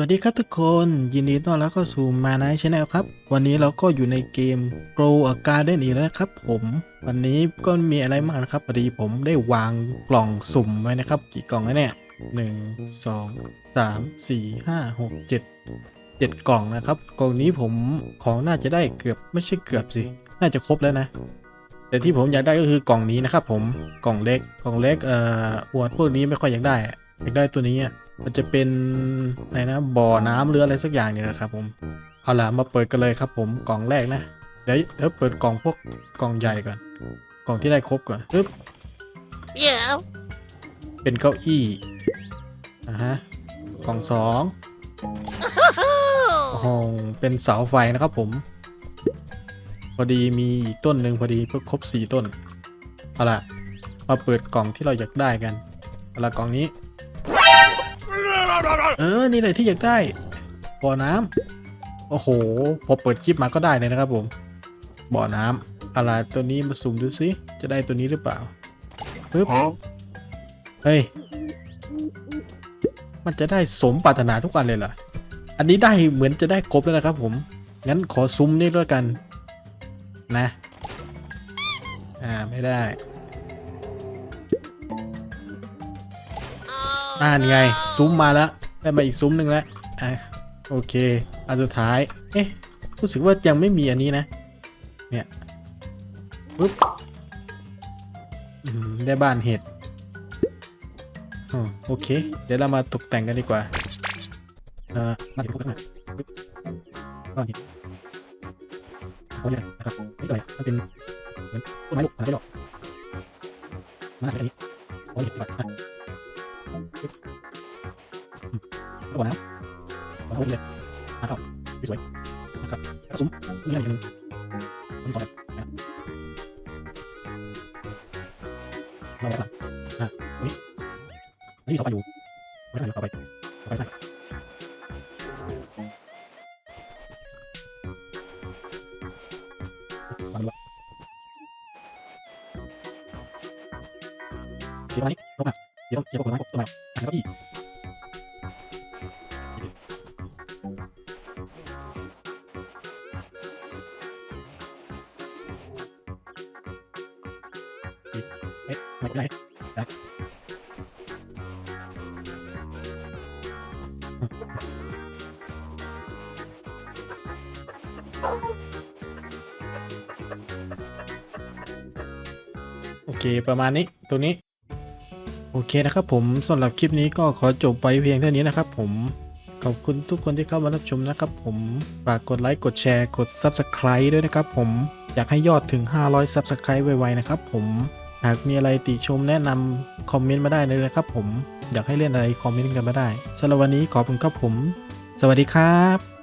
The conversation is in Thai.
วัสดีครับทุกคนยินดีต้อนรับเข้าสู่มาไนช n แนลครับ วันนี้เราก็อยู่ในเกม Grow a Garden อีกแล้วนะครับผม วันนี้ก็มีอะไรมากนะครับพอดีผมได้วางกล่องสุ่มไว้นะครับ กี่กล่องแล้วเนี่ยหนึ่งสองสามสี่ห้าหกเจ็ดเจ็ดกล่องนะครับ กล่องนี้ผมของน่าจะได้เกือบไม่ใช่เกือบสิ น่าจะครบแล้วนะ แต่ที่ผมอยากได้ก็คือกล่องนี้นะครับผมกล่องเล็กกล่องเล็กเอ่ออวดพวกนี้ไม่ค่อยอยากได้อะอยากได้ตัวนี้อะ มันจะเป็นอะไรนะบ่อน้ำหรืออะไรสักอย่างเนี่ยนะครับ ผม เอาล่ะมาเปิดกันเลยครับ ผมกล่องแรกนะ เดี๋ยวเดี๋ยวเปิดกล่องพวกกล่องใหญ่ก่อน กล่องที่ได้ครบก่อนปึ๊บ Yeah. เป็นเก้าอี้อ่าฮะกล่องสองโอ้โหเป็นเสาไฟนะครับผม พอดีมีอีกต้นหนึ่งพอดีเพื่อครบสี่ต้น เอาล่ะ มาเปิดกล่องที่เราอยากได้กันเอาล่ะกล่องนี้ เออ นี่เลยที่อยากได้บ่อน้ำโอ้โห พอเปิดคลิปมาก็ได้เลยนะครับผม บ่อน้ำเอาล่ะตัวนี้มาสุ่มดูสิจะได้ตัวนี้หรือเปล่าปึ๊บเฮ้ย มันจะได้สมปรารถนาทุกอันเลยเหรอ อันนี้ได้เหมือนจะได้ครบแล้วนะครับผม งั้นขอซุ้มนี่ด้วยกัน นะ อ่า ไม่ได้ อ่านไง ซุ้มมาแล้ว ได้มาอีกซุ้มหนึ่งแล้ว อะ โอเค อันสุดท้าย เอ๊ะ รู้สึกว่ายังไม่มีอันนี้นะ เนี่ยปึ๊บได้บ้านเห็ดโอเค เดี๋ยวเรามาตกแต่งกันดีกว่าเอ่อบ้านเห็ดพวกนั้นนะปึ๊บานเห็ดโอ้ยนะครับไม่เป็นไรมันเป็นเหมือนต้นไม้ลูกอะไรไม่หรอกมาใส่อันนี้โอ้ยเห็ดดีกว่าอะก็บ อกนะบอกเลยมาเข้าสวยนะครับกระสุนนี่อะไรอย่างนึงมันสองแบบนะเราแบบอะนี่นี่เสาไฟอยู่ไม่ใช่เสาไฟเสาไฟใช่มาดูเดี๋ยวนี้ลงมา เดี๋ยวเดี๋ยวผมมาต้นไม้อะแล้วก็อีเอ๊ะไม่เป็นไรได้โอเค ประมาณนี้ตรงนี้ โอเคนะครับผมสำหรับคลิปนี้ก็ขอจบไปเพียงเท่านี้นะครับผมขอบคุณทุกคนที่เข้ามารับชมนะครับผมฝากกดไลค์กดแชร์กด Subscribe ด้วยนะครับผมอยากให้ยอดถึง 500 Subscribe ไวๆนะครับผมหากมีอะไรติชมแนะนำคอมเมนต์มาได้เลยนะครับผมอยากให้เล่นอะไรคอมเมนต์กันมาได้สำหรับวันนี้ขอบคุณครับผม สวัสดีครับ